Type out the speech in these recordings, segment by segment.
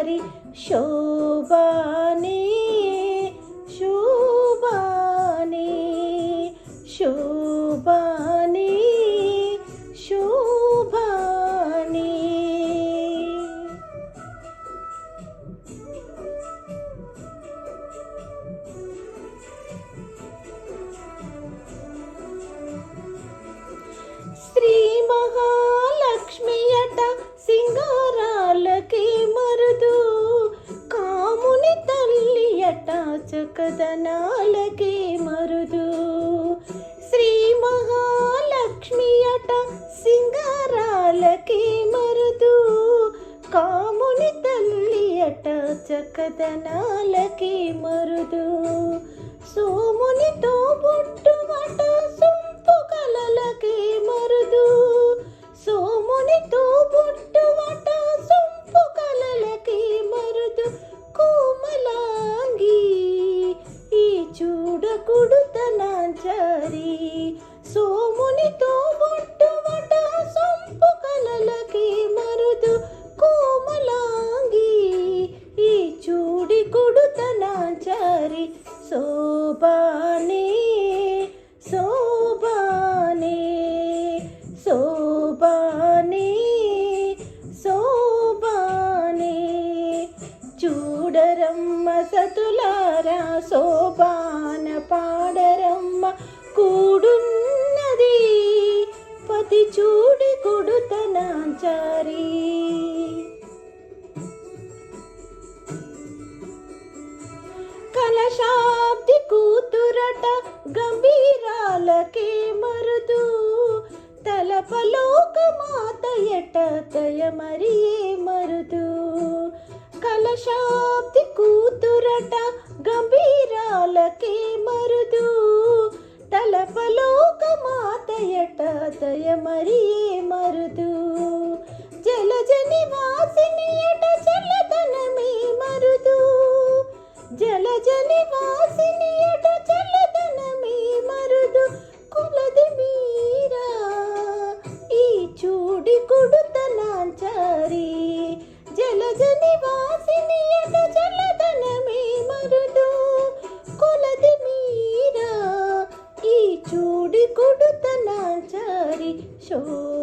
కుడుతనాంచారి శోభానే చకదనాలకి మరుదు. శ్రీ మహాలక్ష్మి అట సింగారాలకే మరుదు. కాముని తల్లి అట చకదనాలకే మరుదు. సోమునితో బొట్టుమట సొంపు కలలకే మరుదు. సోమునితో బొట్టు చూడకుడుతనాచారి సోమునితో బొట్టుమట సొంపు కలలకి మరుదు కోమలాంగి. ఈ చూడి కుడుతనాచారి సోపానే కూతురట గంభీరాలకే మరుదు. తలపలోక మాతయట దయమరియే మరుదు. కలశాబ్ది కూతురట గంభీరాలకే మరుదు. తలపలోక మాతయట దయమరియే మరుదు. జలజని వాసినియట చల్లదనమే మరుదు. జలజని వా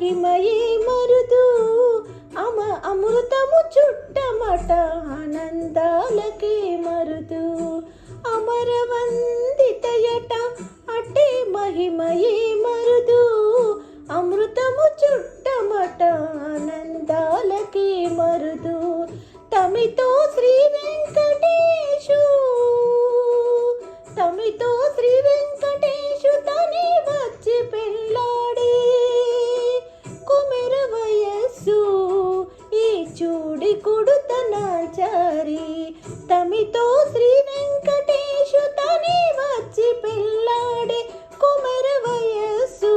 మహిమయే మరుదు. అమ అమృతము చుట్టమట ఆనందాలకే మరుదు. అమరవందితయట అటే మహిమయే మరుదు. అమృతము చుట్టమట ఆనందాలకే మరుదు. తమితో శ్రీ వెంకటేశు. తమితో శ్రీ తమితో శ్రీ వెంకటేశు తనే వచ్చి పిల్లాడే కుమర వయస్సు.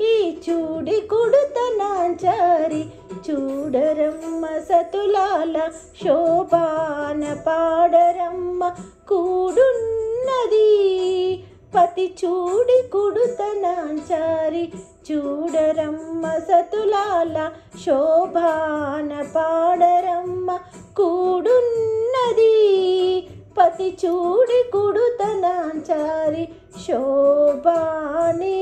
ఈ చూడి కుడుతనాచారి చూడరమ్మ సతులాల శోభాన పాడరమ్మ కూడున్నది. పతి చూడి కుడుతనాచారి చూడరమ్మ సతులాల శోభాన పాడరమ్మ కూడున్నది పతి చూడి కుడుతనాచారి శోభానే